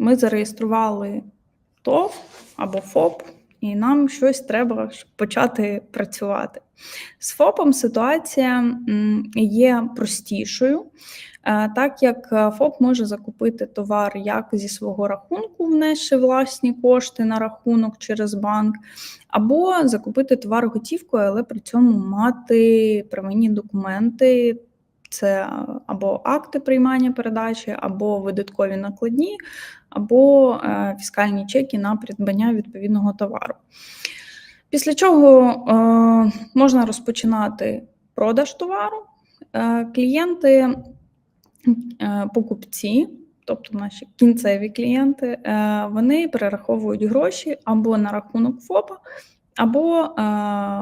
ми зареєстрували ТОВ або ФОП, і нам щось треба почати працювати. З ФОПом ситуація є простішою, е, так як е, ФОП може закупити товар як зі свого рахунку, внесши власні кошти на рахунок через банк, або закупити товар готівкою, але при цьому мати первинні документи. Це або акти приймання передачі, або видаткові накладні, або е, фіскальні чеки на придбання відповідного товару. Після чого е, можна розпочинати продаж товару. Е, клієнти, покупці, тобто наші кінцеві клієнти, вони перераховують гроші або на рахунок ФОПа, або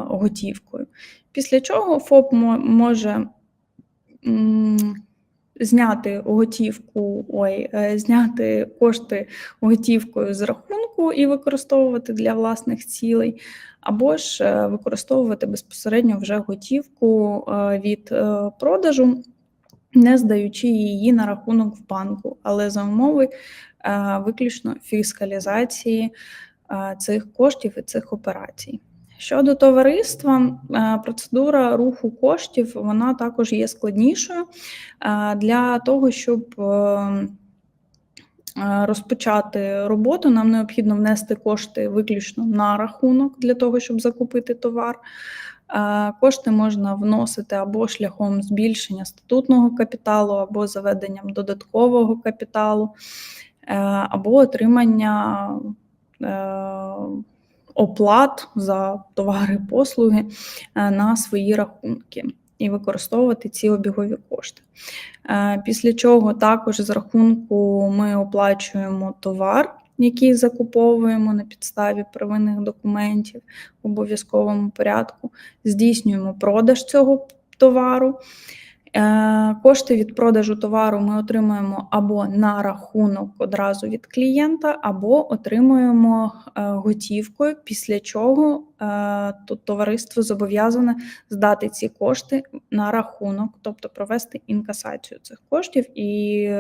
готівкою. Після чого ФОП може зняти готівку, ой, е, зняти кошти готівкою з рахунку і використовувати для власних цілей, або ж е, використовувати безпосередньо вже готівку е, від продажу, не здаючи її на рахунок в банку, але за умови виключно фіскалізації цих коштів і цих операцій. Щодо товариства, е, процедура руху коштів вона також є складнішою Е, для того, щоб е, розпочати роботу, нам необхідно внести кошти виключно на рахунок для того, щоб закупити товар. Кошти можна вносити або шляхом збільшення статутного капіталу, або заведенням додаткового капіталу, або отримання оплат за товари послуги е, на свої рахунки і використовувати ці обігові кошти. Е, Після чого також з рахунку ми оплачуємо товар, який закуповуємо на підставі первинних документів в обов'язковому порядку, здійснюємо продаж цього товару. Е, Кошти від продажу товару ми отримуємо або на рахунок одразу від клієнта, або отримуємо е, готівкою, після чого е, товариство зобов'язане здати ці кошти на рахунок, тобто провести інкасацію цих коштів і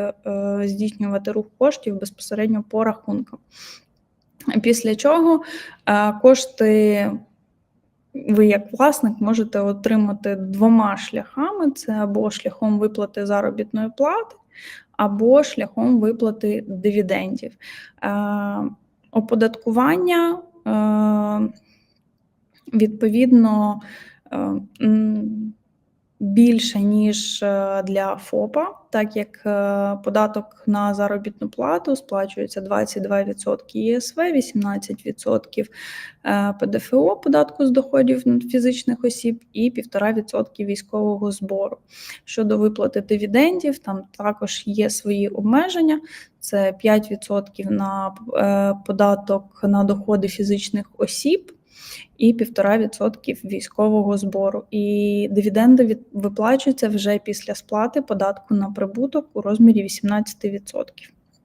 здійснювати рух коштів безпосередньо по рахункам. Після чого кошти ви, як власник, можете отримати двома шляхами: це або шляхом виплати заробітної плати, або шляхом виплати дивідендів. Е, оподаткування е, відповідно е, більше, ніж е, для ФОПа, так як е, податок на заробітну плату сплачується 22% ЄСВ, 18% е, ПДФО податку з доходів фізичних осіб і 1,5% військового збору. Щодо виплати дивідендів, там також є свої обмеження. Це 5% на податок на доходи фізичних осіб і 1,5% військового збору. І дивіденди від, виплачуються вже після сплати податку на прибуток у розмірі 18%.